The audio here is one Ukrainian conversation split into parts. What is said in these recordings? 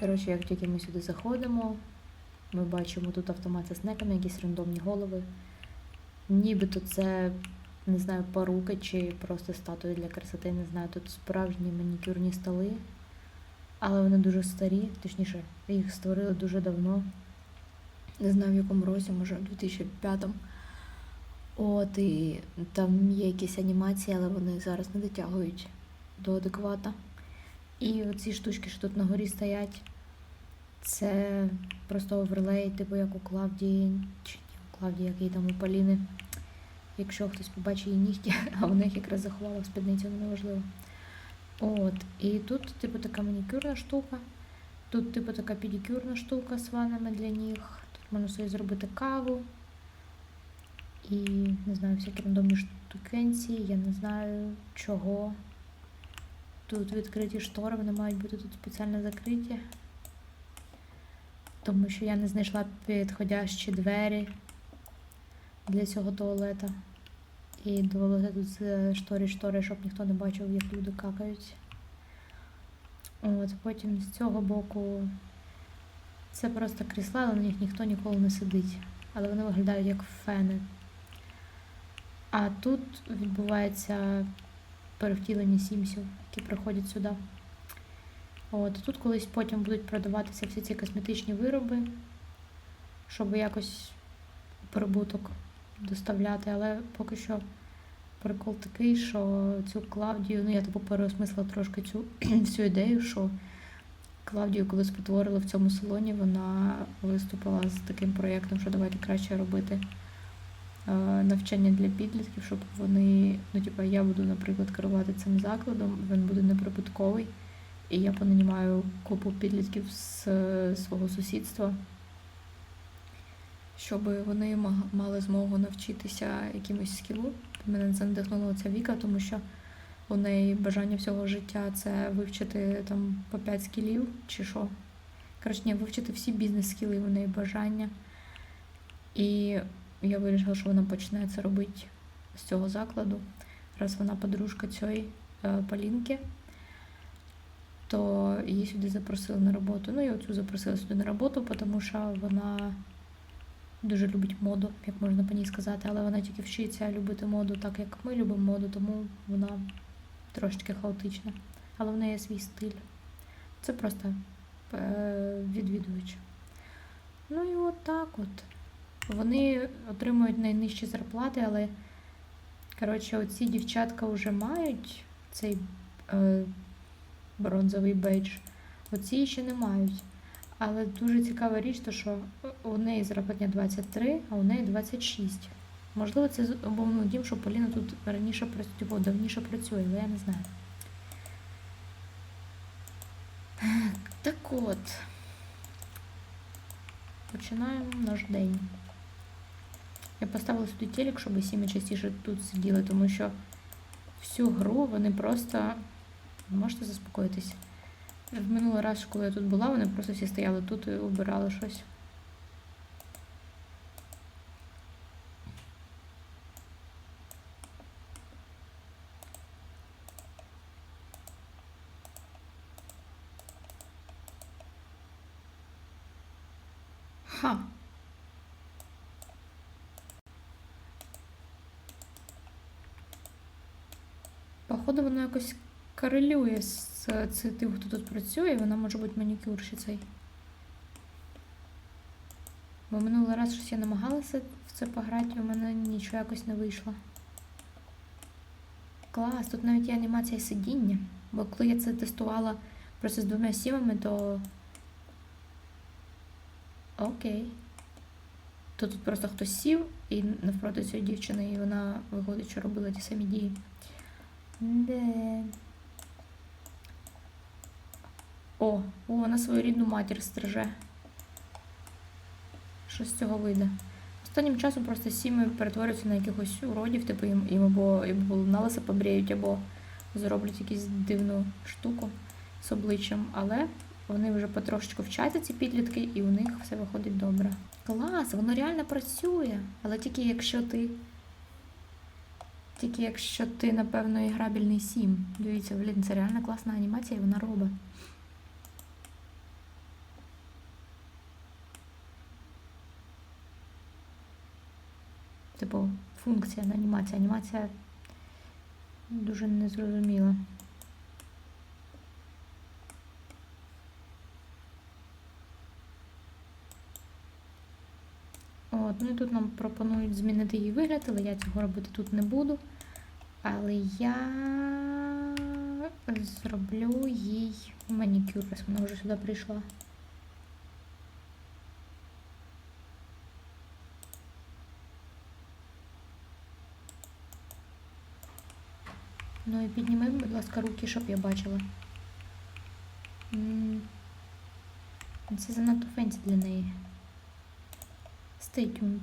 Коротше, як тільки ми сюди заходимо, ми бачимо тут автомат зі снеками, якісь рандомні голови. Нібито це, не знаю, поруки чи просто статуї для красоти, не знаю. Тут справжні манікюрні столи, але вони дуже старі, точніше, їх створили дуже давно. Не знаю в якому році, може в 2005-му. От, і там є якісь анімації, але вони зараз не дотягують до адеквата. І оці штучки, що тут на горі стоять, це просто оверлей, типу як у Клавдії, чи ні, у Клавдії, який там у Поліни. Якщо хтось побачить її нігті, а вона їх якраз заховала в спідницю, ну, неважливо. От, і тут, типу, така манікюрна штука. Тут, типу, така педикюрна штука з ваннами для ніг. Тут можна собі зробити каву. І не знаю, всякі рандомні штукенції, я не знаю чого. Тут відкриті штори, вони мають бути тут спеціально закриті. Тому що я не знайшла підходящі двері для цього туалета. І довелося тут з штори штори, щоб ніхто не бачив, як люди какають. От, потім з цього боку це просто крісла, але на них ніхто ніколи не сидить. Але вони виглядають як фени. А тут відбувається перевтілення сімсів, які приходять сюди. От, тут колись потім будуть продаватися всі ці косметичні вироби, щоб якось прибуток доставляти. Але поки що прикол такий, що цю Клавдію, ну я типу переосмислила трошки цю всю ідею, що Клавдію, коли спотворили в цьому салоні, вона виступила з таким проєктом, що давайте краще робити навчання для підлітків, щоб вони, ну типу, я буду, наприклад, керувати цим закладом, він буде неприбутковий, і я понанімаю купу підлітків з е, свого сусідства, щоб вони мали змогу навчитися якимось скілу. Мене це надихнула ця Віка, тому що у неї бажання всього життя це вивчити там по 5 скілів чи що. Коротше, ні, вивчити всі бізнес-скіли у неї бажання. І я вирішила, що вона почне це робити з цього закладу. Раз вона подружка цієї е, Полінки, то її сюди запросили на роботу. Ну, і оцю запросили сюди на роботу, тому що вона дуже любить моду, як можна по ній сказати, але вона тільки вчиться любити моду так, як ми любимо моду, тому вона трошечки хаотична. Але в неї є свій стиль. Це просто е, відвідувач. Ну і от так от. Вони отримують найнижчі зарплати, але коротше, оці дівчатка вже мають цей е, бронзовий бейдж. Оці ще не мають. Але дуже цікава річ, то що у неї зарплатня 23, а у неї 26. Можливо, це обумовлено тим, що Поліна тут раніше працює, типу, давніше працює, але я не знаю. Так от. Починаємо наш день. Я поставила сюди телек, щоб сім'ї частіше тут сиділи, тому що всю гру вони просто. Можете заспокоїтись. В минулий раз, коли я тут була, вони просто всі стояли тут і обирали щось. Ха. Походу, воно якось корелює з тим, хто тут працює, вона може бути манікюрщицею. Бо минулий раз щось я намагалася в це пограти, і у мене нічого якось не вийшло. Клас, тут навіть є анімація сидіння. Бо коли я це тестувала просто з двома сімами, то. Окей. То тут просто хтось сів і навпроти цієї дівчини, і вона виходить, що робила ті самі дії. Де. О, о, вона свою рідну матір стриже. Що з цього вийде? Останнім часом просто сіми перетворюються на якихось уродів, типу їм, їм або, або на лиса побріють, або зроблять якусь дивну штуку з обличчям, але вони вже потрошечку вчаться, ці підлітки, і у них все виходить добре. Клас, воно реально працює, але тільки якщо ти. Тільки якщо ти, напевно, і іграбільний сім. Дивіться, блін, це реально класна анімація, вона робить. Типу, функція на анімація. Анімація дуже незрозуміла. От, ну і тут нам пропонують змінити її вигляд, але я цього робити тут не буду. Але я зроблю їй манікюр, раз вона вже сюди прийшла. Ну і підніми, будь ласка, руки, щоб я бачила. Це занадто фенсі для неї. Stay tuned.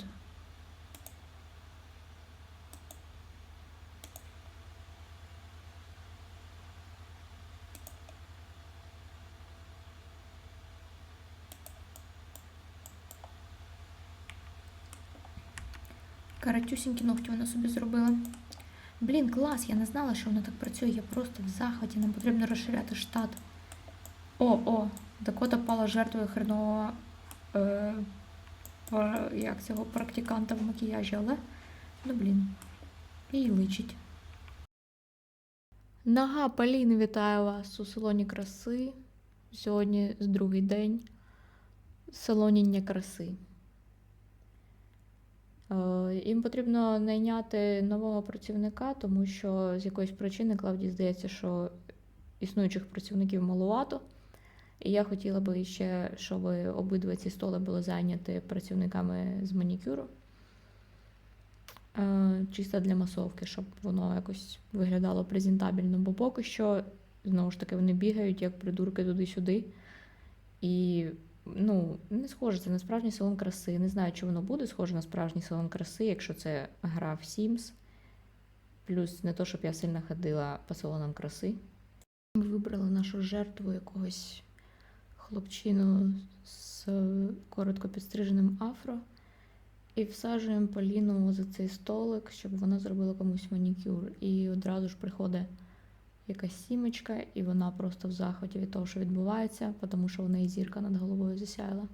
Каратюсінькі ногті вона собі зробила. Блін, клас, я не знала, що воно так працює. Я просто в захваті, нам потрібно розширяти штат. О, о, Дакота пала жертвою хренового е, як цього практиканта в макіяжі, але ну блін, їй личить. Нога Поліни вітаю вас у салоні краси. Сьогодні другий день салоніння краси. Е, Їм потрібно найняти нового працівника, тому що з якоїсь причини Клавдії здається, що існуючих працівників малувато. І я хотіла би ще, щоб обидва ці столи були зайняті працівниками з манікюру. Е, Чисто для масовки, щоб воно якось виглядало презентабельно. Бо поки що, знову ж таки, вони бігають як придурки туди-сюди. І ну, не схоже це на справжній салон краси. Не знаю, чи воно буде схоже на справжній салон краси, якщо це гра в Sims. Плюс не то, щоб я сильно ходила по салонам краси. Ми вибрали нашу жертву якогось хлопчину з коротко підстриженим афро. І всаджуємо Поліну за цей столик, щоб вона зробила комусь манікюр. І одразу ж приходить якась сімочка, і вона просто в захваті від того, що відбувається, тому що в неї зірка над головою засяяла.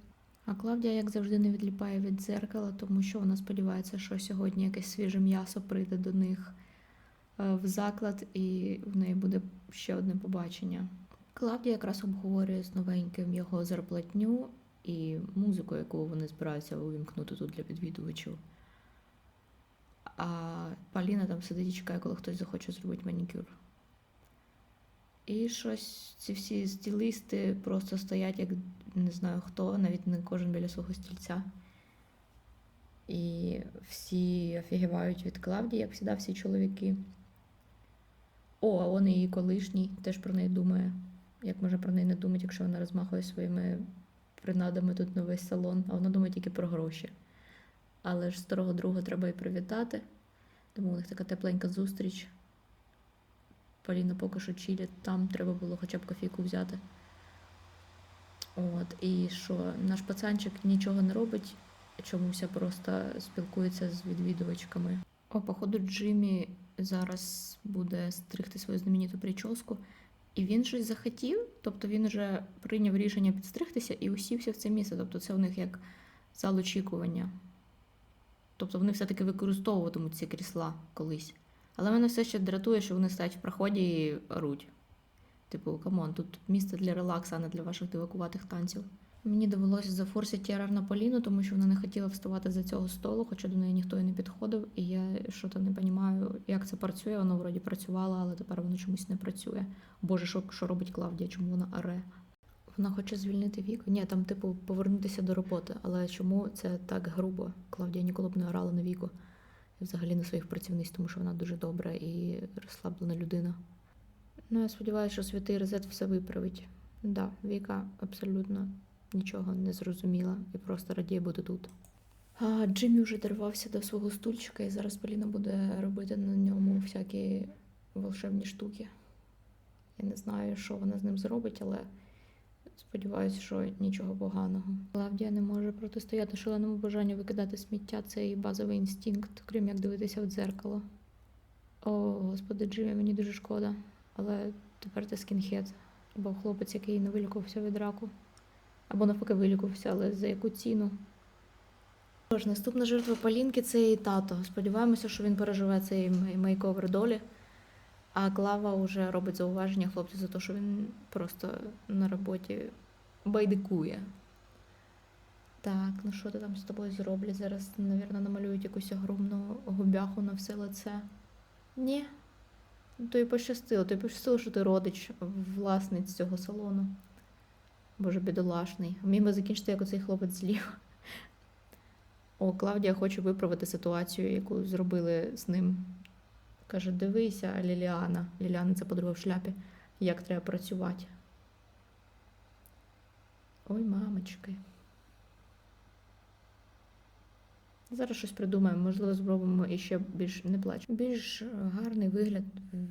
А Клавдія, як завжди, не відліпає від дзеркала, тому що вона сподівається, що сьогодні якесь свіже м'ясо прийде до них е, в заклад, і в неї буде ще одне побачення. Клавдія якраз обговорює з новеньким його зарплатню і музику, яку вони збираються увімкнути тут для відвідувачів. А Поліна там сидить і чекає, коли хтось захоче зробити манікюр. І щось ці всі стілисти просто стоять, як не знаю хто, навіть не кожен біля свого стільця. І всі офігівають від Клавдії, як завжди, всі чоловіки. О, а он її колишній теж про неї думає. Як може про неї не думати, якщо вона розмахує своїми принадами тут весь салон, а вона думає тільки про гроші. Але ж старого друга треба і привітати. Тому у них така тепленька зустріч. Поліна поки що чилить, там треба було хоча б кофійку взяти. От, і що наш пацанчик нічого не робить, чомусь просто спілкується з відвідувачками. О, походу, Джиммі зараз буде стригти свою знамениту прическу. І він щось захотів, тобто він вже прийняв рішення підстригтися і усівся в це місце. Тобто це у них як зал очікування. Тобто вони все-таки використовуватимуть ці крісла колись. Але мене все ще дратує, що вони стоять в проході і оруть. Типу, камон, тут місце для релаксу, а не для ваших дивакуватих танців. Мені довелося зафорсити Тіарар на Поліну, тому що вона не хотіла вставати за цього столу, хоча до неї ніхто і не підходив. І я що то не розумію, як це працює. Воно вроді працювало, але тепер воно чомусь не працює. Боже, що, що робить Клавдія? Чому вона аре? Вона хоче звільнити віку? Ні, там, типу, повернутися до роботи. Але чому це так грубо? Клавдія ніколи б не орала на віку. Взагалі на своїх працівниць, тому що вона дуже добра і розслаблена людина. Ну, я сподіваюся, що святий Резет все виправить. Да, Віка абсолютно нічого не зрозуміла і просто радіє бути тут. А Джиммі вже дорвався до свого стульчика, і зараз Поліна буде робити на ньому всякі волшебні штуки. Я не знаю, що вона з ним зробить, але сподіваюся, що нічого поганого. Клавдія не може протистояти шаленому бажанню викидати сміття. Це її базовий інстинкт, крім як дивитися в дзеркало. О, господи, Джиммі, мені дуже шкода. Але тепер ти скінхед, або хлопець, який не вилікувався від раку. Або навпаки вилікувався, але за яку ціну? Тож, наступна жертва Полінки це її тато. Сподіваємося, що він переживе цей мей- мейковер долі. А Клава вже робить зауваження хлопцю за те, що він просто на роботі байдикує. Так, ну що ти там з тобою зроблять? Зараз, мабуть, намалюють якусь огромну губяху на все лице. Ні. Ну, то й пощастило, то й пощастило, що ти родич власниць цього салону. Боже, бідолашний. Міг би закінчити, як оцей хлопець злів. О, Клавдія хоче виправити ситуацію, яку зробили з ним. Каже: дивися, Ліліана. Ліліана це подруга в шляпі, як треба працювати. Ой, мамочки. Зараз щось придумаємо, можливо, зробимо іще більш не плач. Більш гарний вигляд,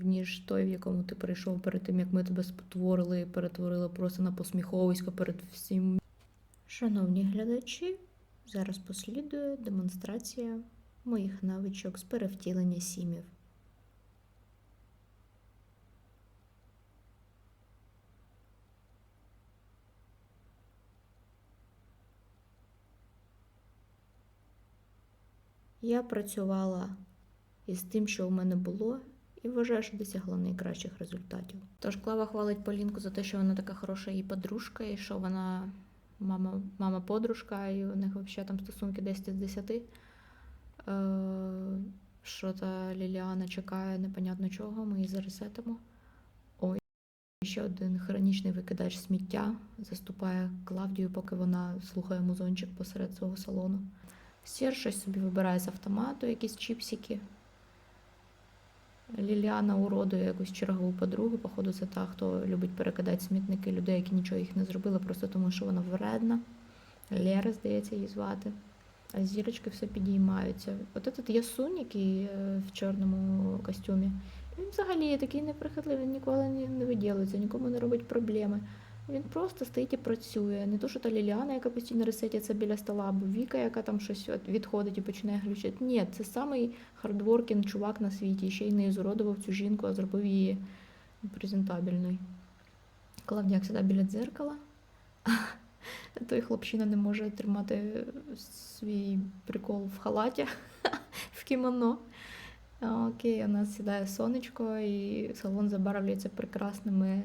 ніж той, в якому ти перейшов перед тим, як ми тебе спотворили і перетворили просто на посміховисько перед всім. Шановні глядачі, зараз послідує демонстрація моїх навичок з перевтілення сімів. Я працювала із тим, що у мене було, і вважаю, що досягла найкращих результатів. Тож Клава хвалить Полінку за те, що вона така хороша її подружка, і що вона мама, мама подружка, і у них взагалі там стосунки 10 з 10. Е, що та Ліліана чекає непонятно чого, ми її заресетимо. Ой, ще один хронічний викидач сміття заступає Клавдію, поки вона слухає музончик посеред цього салону. Сір щось собі вибирає з автомату, якісь чіпсики. Ліліана уродує якусь чергову подругу. Походу, це та, хто любить перекидати смітники людей, які нічого їх не зробили, просто тому що вона вредна. Лера, здається, її звати. А зірочки все підіймаються. От этот ясунь, який е, в чорному костюмі, він взагалі такий неприхотливий, ніколи не виділиться, нікому не робить проблеми. Він просто стоїть і працює. Не то, що та Ліліана, яка постійно ресетиться біля стола, або Віка, яка там щось відходить і починає глючити. Ні, це самий хардворкінг чувак на світі. Ще й не ізуродував цю жінку, а зробив її презентабельною. Клавдіак сюди біля дзеркала. Той хлопчина не може тримати свій прикол в халаті, в кімоно. Окей, у нас сідає сонечко, і салон забарвлюється прекрасними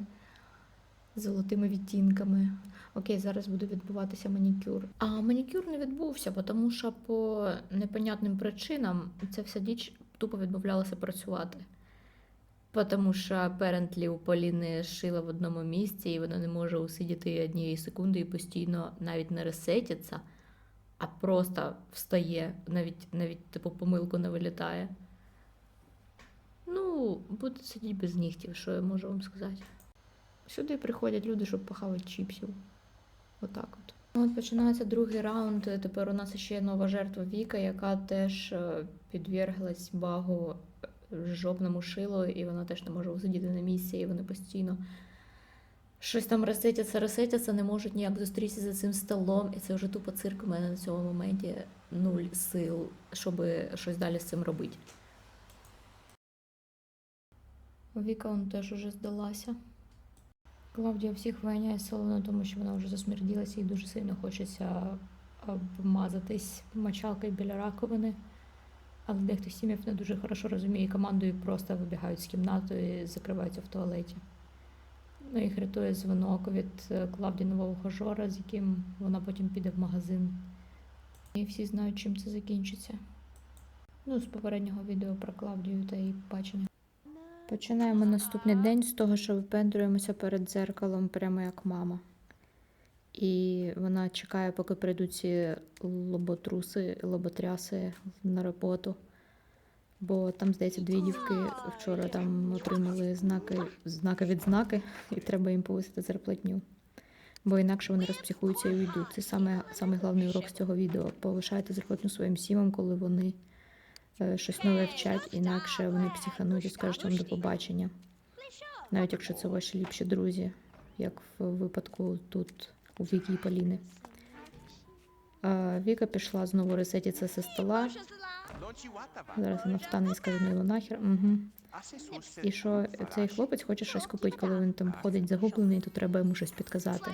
золотими відтінками. Окей, зараз буде відбуватися манікюр. А манікюр не відбувся, тому що по непонятним причинам ця вся діч тупо відмовлялася працювати. Тому що apparently у Поліни шила в одному місці, і вона не може усидіти однієї секунди і постійно навіть не ресетиться, а просто встає, навіть навіть типу помилку не вилітає. Ну, буде сидіти без нігтів, що я можу вам сказати. Сюди приходять люди, щоб похавати чіпсів. Отак от. От починається другий раунд. Тепер у нас ще є нова жертва Віка, яка теж е, підверглась багу е, жопному шилу, і вона теж не може усидіти на місці, і вони постійно щось там ресетяться, ресетяться, не можуть ніяк зустрітися за цим столом. І це вже тупо цирк у мене на цьому моменті нуль сил, щоб щось далі з цим робити. Віка он теж уже здалася. Клавдія всіх виганяє з салону, тому що вона вже засмерділася і дуже сильно хочеться обмазатись мочалкою біля раковини. Але дехто сім'їв не дуже хорошо розуміє команду і просто вибігають з кімнати і закриваються в туалеті. Ну, їх рятує дзвонок від е, Клавдіного ухажора, з яким вона потім піде в магазин. І всі знають, чим це закінчиться. Ну, з попереднього відео про Клавдію та її бачення. Починаємо наступний день з того, що випендрюємося перед дзеркалом, прямо як мама. І вона чекає, поки прийдуть ці лоботруси, лоботряси на роботу. Бо там, здається, дві дівки вчора там отримали знаки, знаки від знаки, і треба їм повисити зарплатню. Бо інакше вони розпсихуються і уйдуть. Це саме, саме головний урок з цього відео. Повишайте зарплатню своїм сімам, коли вони щось нове вчать, інакше вони психануть і скажуть вам до побачення. Навіть якщо це ваші ліпші друзі, як в випадку тут у Вікі і Поліни. Е, Віка пішла знову ресетитися зі стола. Зараз вона встане і скаже, ну нахер. Угу. І що цей хлопець хоче щось купити, коли він там ходить загублений, то треба йому щось підказати.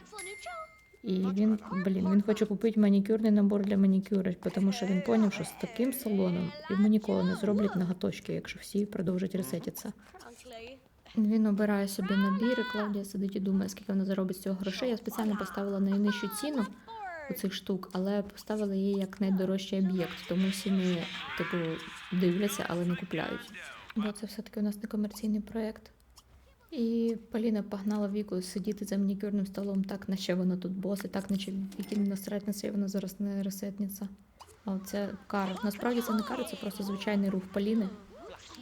І він, блін, він хоче купити манікюрний набор для манікюра, тому що він зрозумів, що з таким салоном йому ніколи не зроблять ноготочки, якщо всі продовжать ресетитися. Він обирає собі набір, і Клавдія сидить і думає, скільки вона заробить з цього грошей. Я спеціально поставила найнижчу ціну у цих штук, але поставила її як найдорожчий об'єкт, тому всі ми типу дивляться, але не купляють. Бо це все-таки у нас не комерційний проєкт. І Поліна погнала Віку сидіти за манікюрним столом, так наче вона тут бос, і так наче Вікі не насрать на це, і вона зараз не ресетниця. А це кара. Насправді це не кара, це просто звичайний рух Поліни.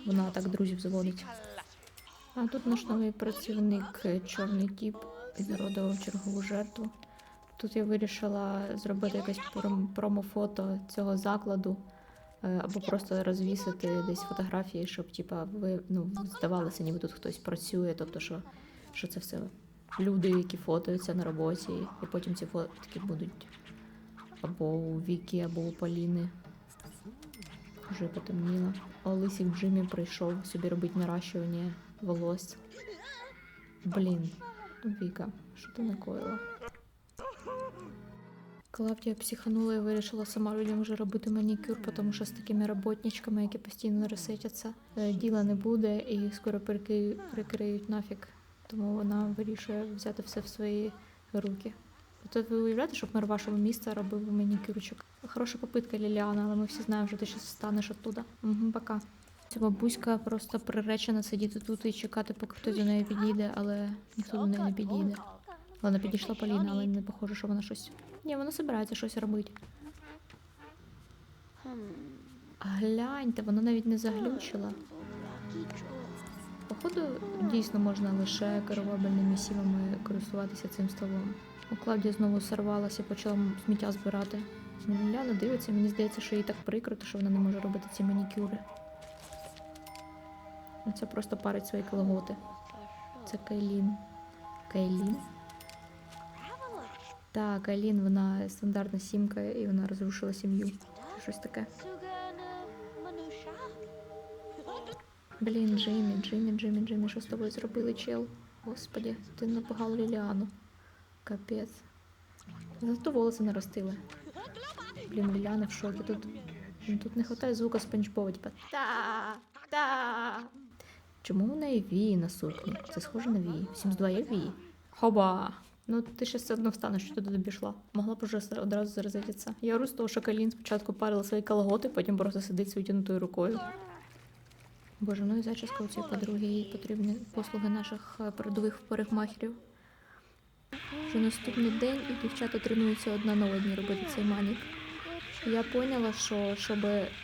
Вона так друзів заводить. А тут наш новий працівник, е, чорний тіп, підродив чергову жертву. Тут я вирішила зробити якесь пром- промофото цього закладу, або просто розвісити десь фотографії, щоб типа ви ну здавалося, ніби тут хтось працює, тобто що, що це все люди, які фотоються на роботі, і потім ці фотки будуть або у Вікі, або у Поліни. Вже потемніло. А Джиммі прийшов собі робити наращування волосся. Блін, Віка, що ти накоїла? Клавдія психанула і вирішила сама людям вже робити манікюр, тому що з такими роботничками, які постійно ресетяться, е, діла не буде і скоро прикриють, нафіг. Тому вона вирішує взяти все в свої руки. То ви уявляєте, щоб мер вашого міста робив манікюрчик? Хороша попитка, Ліліана, але ми всі знаємо, що ти ще станеш оттуда. Угу, пока. Ця бабуська просто приречена сидіти тут і чекати, поки хтось до неї підійде, але ніхто до неї не підійде. Вона підійшла Поліна, але не похоже, що вона щось. Ні, вона збирається щось робити. Гляньте, вона навіть не заглючила. Походу, дійсно можна лише керувабельними сімами користуватися цим столом. У Клавдія знову сорвалася і почала сміття збирати. Ляна дивиться, мені здається, що їй так прикрито, що вона не може робити ці манікюри. Ну, Це просто парить свої колготи. Це Кайлін. Кайлін? Так, Айлін, вона стандартна сімка, і вона розрушила сім'ю. Щось таке. Блін, Джиммі, Джиммі, Джиммі, Джиммі, що з тобою зробили, чел? Господі, ти напугав Ліліану. Капець. Зато волоси наростили. Блін, Ліліана в шокі. Тут, тут не вистачає звука Спанч Боба, типа та та Чому у неї вії на сукні? Це схоже на вії. Всім з два є вії. Хоба! Ну, ти ще все одно встанеш, що ти туди пішла. Могла б уже одразу заразитися. Я з того, що Калін спочатку парила свої колготи, потім просто сидить з витягнутою рукою. Боже, ну і зачіска у цієї подруги, їй потрібні послуги наших е, передових парикмахерів. Вже наступний день і дівчата тренуються одна на одній робити цей манік. Я поняла, що щоб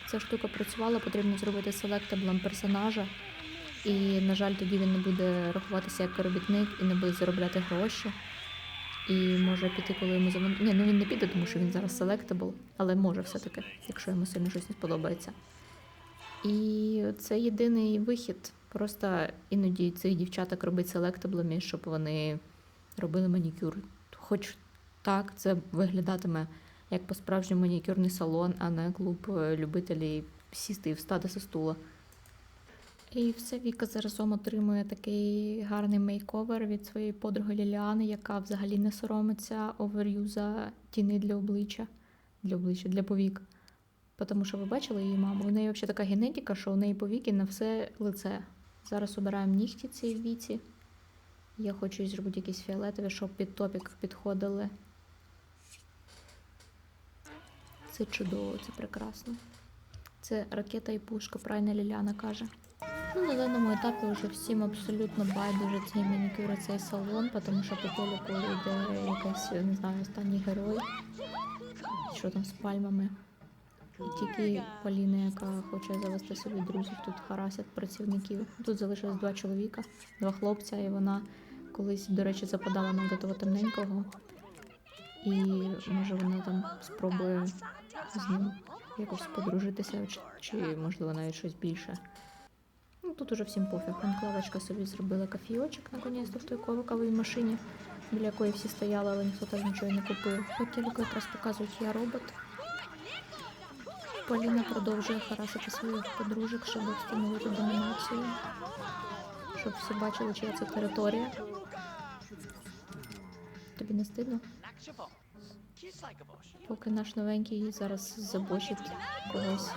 ця штука працювала, потрібно зробити селектаблом персонажа. І, на жаль, тоді він не буде рахуватися як робітник і не буде заробляти гроші. І може піти, коли йому замон... Ні, ну він не піде, тому що він зараз селектабл, але може все-таки, якщо йому сильно щось не сподобається. І це єдиний вихід. Просто іноді цих дівчаток робить селектаблами, щоб вони робили манікюр. Хоч так, це виглядатиме як по-справжньому манікюрний салон, а не клуб е, любителів сісти і встати зі стула. І все Віка заразом отримує такий гарний мейковер від своєї подруги Ліліани, яка взагалі не соромиться оверюза тіни для обличчя, для обличчя, для повік. Тому що ви бачили її маму. У неї взагалі така генетика, що у неї повіки на все лице. Зараз обираємо нігті цій віці. Я хочу зробити якісь фіолетові, щоб під топік підходили. Це чудово, це прекрасно. Це ракета і пушка, правильно Ліляна каже. Ну, на даному етапі вже всім абсолютно байдуже цей манікюр, і цей салон, тому що по телеку йде якийсь, не знаю, останній герой. Що там з пальмами. І тільки Поліна, яка хоче завести собі друзів, тут харасять працівників. Тут залишилось два чоловіка, два хлопця, і вона колись, до речі, западала на того темненького. І може вона там спробує з ним якось подружитися, чи можливо навіть щось більше. Ну, тут уже всім пофіг. Анклавочка собі зробила кофійочок наконець в той кавовій машині, біля якої всі стояли, але ніхто теж нічого не купив. Хотілку якраз показують я робот. Поліна продовжує харасити своїх подружок, щоб встановити домінацію. Щоб всі бачили, чия це територія. Тобі не стидно? Поки наш новенький зараз забочить когось.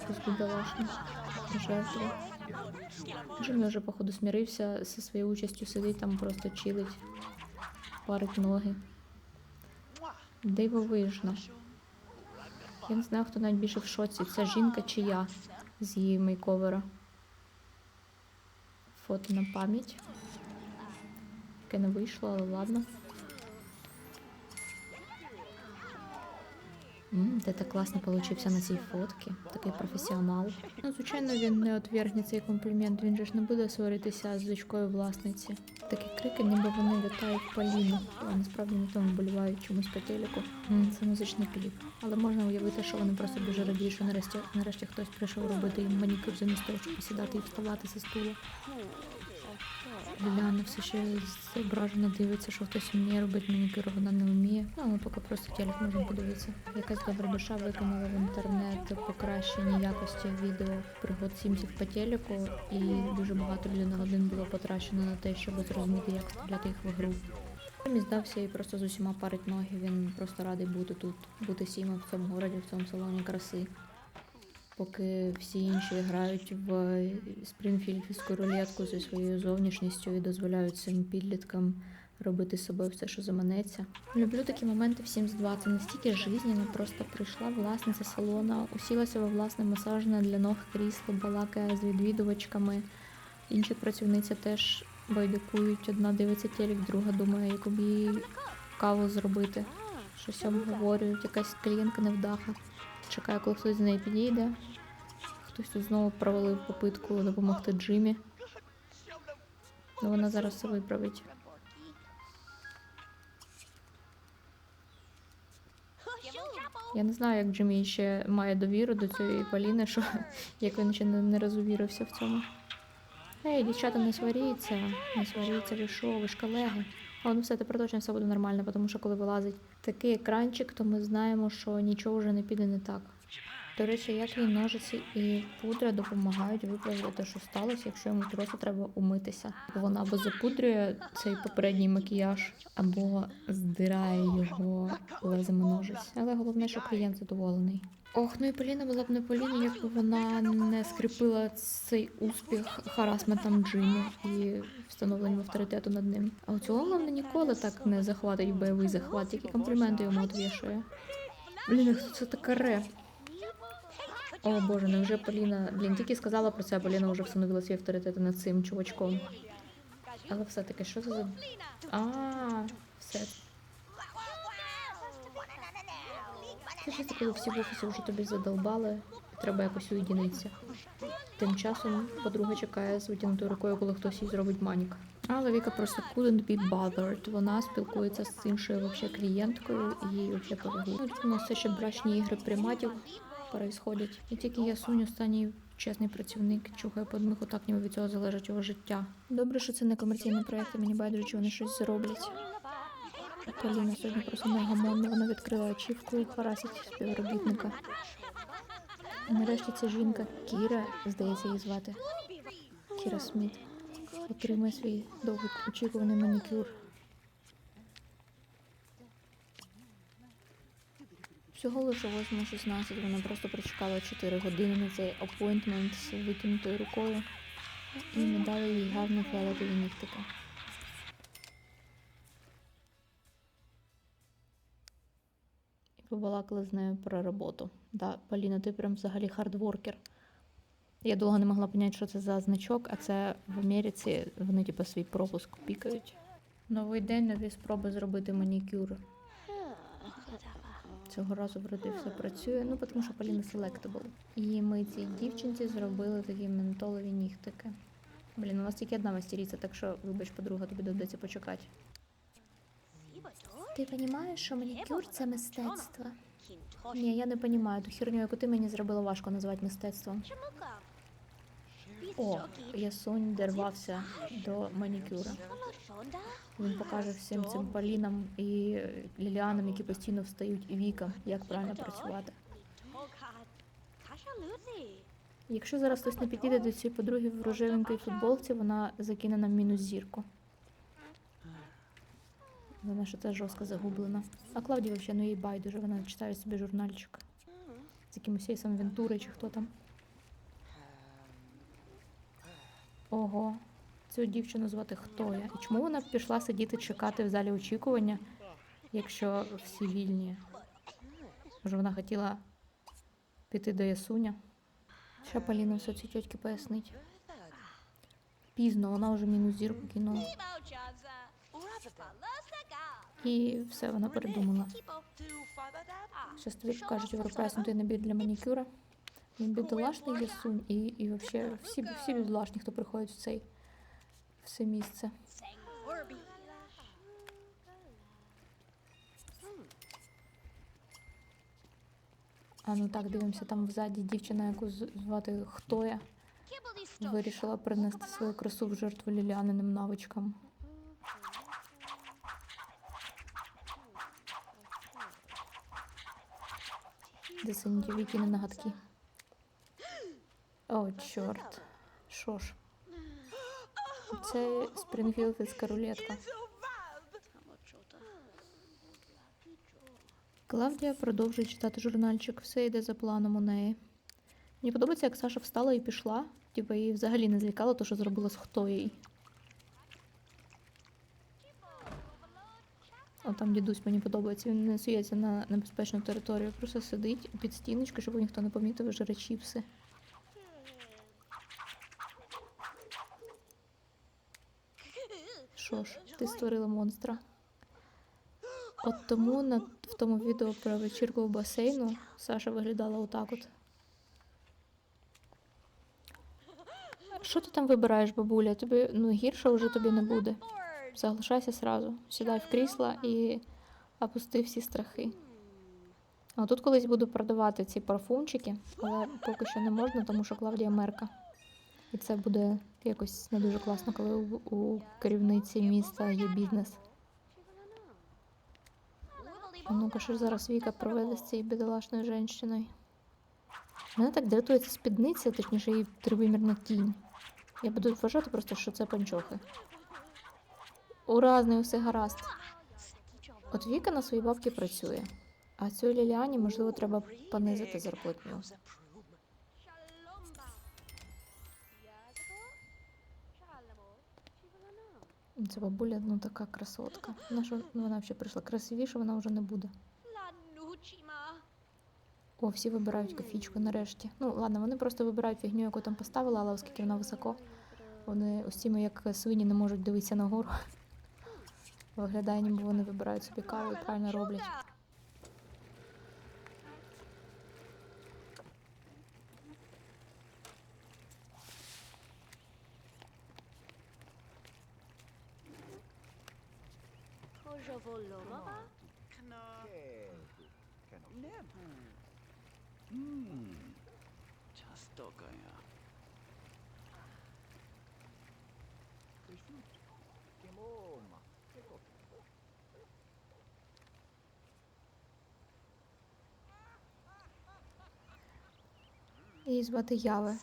Якусь бідолашну жертву. Джиммі вже, походу, смірився зі своєю участю, сидить там, просто чилить, парить ноги. Дивовижно. Я не знаю, хто найбільше в шоці. Це жінка чи я з її мейковера. Фото на пам'ять. Яке не вийшло, але ладно. Ти так класно получився на цій фотці, такий професіонал. Ну, звичайно, він не отвергне цей комплімент, він же ж не буде сваритися з дочкою власниці. Такі крики, ніби вони вітають Поліну, а насправді на тому болівають чомусь по телеку. Це музичний кліп. Але можна уявити, що вони просто дуже раді, що нарешті, нарешті хтось прийшов робити їм манікюр замість того, щоб посідати і вставати зі стула. Ліляна все ще зображено дивиться, що хтось вміє робити манікюр, вона не вміє. Ну, ми поки просто телек можемо подивитися. Якась добра душа виконала в інтернет покращення якості відео пригод Сімсів по телеку, і дуже багато людей на годин було потрачено на те, щоб зрозуміти, як вставляти їх в гру. Він здався і просто з усіма парить ноги. Він просто радий бути тут, бути сімом в цьому городі, в цьому салоні краси. Поки всі інші грають в спрінфільдську рулетку зі своєю зовнішністю і дозволяють цим підліткам робити з собою все, що заманеться. Люблю такі моменти в Sims 2. Це настільки жизненно, просто прийшла власниця салона, усілася во власне масажне для ног крісло, балакає з відвідувачками. Інші працівниці теж байдикують. Одна дивиться телек, друга думає, яку б їй каву зробити. Щось обговорюють, якась клієнтка невдаха. Чекає, коли хтось з неї підійде. Хтось тут знову провалив попитку допомогти Джимі. Ну вона зараз все виправить. Я не знаю, як Джиммі ще має довіру до цієї Поліни, що як він ще не, не розувірився в цьому. Ей, дівчата, не сваріться, не сваріться, ви що, ви ж колеги. Але ну все, тепер точно все буде нормально, тому що коли вилазить такий екранчик, то ми знаємо, що нічого вже не піде не так. До речі, як і ножиці і пудра допомагають виправити що сталося, якщо йому просто треба умитися. Вона або запудрює цей попередній макіяж, або здирає його лезами ножиць. Але головне, що клієнт задоволений. Ох, ну і Поліна була б не Поліна, якби вона не скріпила цей успіх харасментом Джимі і встановленням авторитету над ним. А у цього вона ніколи так не захватить бойовий захват, тільки компліменти йому відвішує. Блін, хто це така ре? О боже, невже Поліна. Блін, тільки сказала про це, а Поліна вже встановила свій авторитет над цим чувачком. Але все-таки, що це за. А, все. Це коли всі в офісі вже тобі задолбали, треба якось уєдинитися. Тим часом подруга чекає з витягнутою рукою, коли хтось їй зробить манік. Але Віка просто couldn't be bothered. Вона спілкується з іншою вообще клієнткою і їй вообще. Ну, У нас все ще брачні ігри приматів происходять. І тільки Ясунь, останній чесний працівник, чухає подмиху, так ніби від цього залежить його життя. Добре, що це не комерційний проєкт, мені байдуже, чи вони щось зроблять. Поліна сьогодні просто негамонна, вона відкрила очівку і харасить співробітника. І нарешті ця жінка Кіра, здається, її звати. Кіра Сміт. Отримує свій довгоочікуваний манікюр. Всього лише 8.16, вона просто прочекала 4 години на цей апойнтмент з витягнутою рукою. І ми дали їй гарно фіолетові нігтики. Побалакали з нею про роботу. Да, Поліна, ти прям взагалі хардворкер. Я довго не могла поняти, що це за значок, а це в Америці вони типу свій пропуск пікають. Новий день, нові спроби зробити манікюр. Цього разу вроді все працює, ну тому що Поліна selectable. І ми цій дівчинці зробили такі ментолові нігтики. Блін, у нас тільки одна мастериця, так що, вибач, подруга, тобі доведеться почекати. Ти розумієш, що манікюр це мистецтво? Ні, я не розумію. Ту херню, яку ти мені зробила, важко назвати мистецтвом. О, Ясунь дервався до манікюра. Він покаже всім цим Полінам і Ліліанам, які постійно встають і вікам, як правильно працювати. Якщо зараз хтось не підійде до цієї подруги в рожевенькій футболці, вона закине нам мінус зірку. Вона що це жорстко загублена. А Клавдія взагалі, ну їй байдуже, вона читає собі журнальчик. З якимось Ейсом Вентури чи хто там. Ого, цю дівчину звати хто я? І чому вона пішла сидіти чекати в залі очікування, якщо всі вільні? Може, вона хотіла піти до Ясуня? Ще Поліна все ці тьотки пояснить. Пізно, вона вже мінус зірку кинула. І все, вона передумала. Щас тобі покажуть європейський набір для манікюра. Він бідолашний Ясунь і, і взагалі всі, всі бідолашні, хто приходить в цей в це місце. А ну так, дивимося, там взаді дівчина, яку звати Хто я, вирішила принести свою красу в жертву ліляниним навичкам. Де сині вікіни нагадки. О, чорт. Що ж? Це Спрінгфілдська рулетка. Клавдія продовжує читати журнальчик, все йде за планом у неї. Мені подобається, як Саша встала і пішла. Типа її взагалі не злякало, то що зробила з хто їй. О, там дідусь мені подобається, він не сується на небезпечну територію, просто сидить під стіночкою, щоб ніхто не помітив і жре чіпси. Що ж, ти створила монстра. От тому на, в тому відео про вечірку в басейну Саша виглядала отак от. Що ти там вибираєш, бабуля? Тобі ну гірше вже тобі не буде. Соглашайся сразу. Сідай в крісло і опусти всі страхи. А тут колись буду продавати ці парфумчики, але поки що не можна, тому що Клавдія мерка. І це буде якось не дуже класно, коли у, у керівниці міста є бізнес. А ну-ка, що ж зараз Віка проведе з цією бідолашною жінкою? Мене так дратує ця спідниця, точніше її тривимірна тінь. Я буду вважати просто, що це панчохи. Ура, з нею все гаразд. От Віка на своїй бабки працює, а цю Ліліані, можливо, треба понизити зарплатню. Ця бабуля, ну така красотка. Вона, що, ну, вона взагалі прийшла красивіше, вона вже не буде. О, всі вибирають кофічку нарешті. Ну, ладно, вони просто вибирають фігню, яку там поставила, але оскільки вона високо, вони усі ми, як свині, не можуть дивитися нагору. Виглядає, ніби вони вибирають собі каву і правильно роблять. Часто Її звати Яве,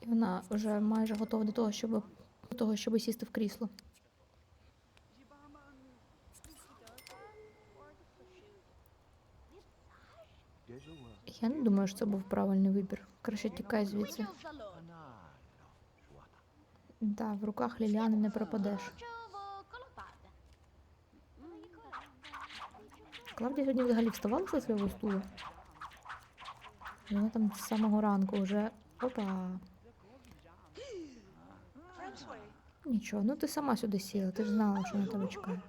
і вона вже майже готова до того, щоб до того, щоб сісти в крісло. Я не думаю, що це був правильний вибір. Краще тікай звідси. Да, в руках Ліліани не пропадеш. Клавдія сьогодні взагалі вставала з свого стулу. Вона там з самого ранку вже. Опа. Нічого, ну ти сама сюди сіла, ти ж знала, що на тебе чекає.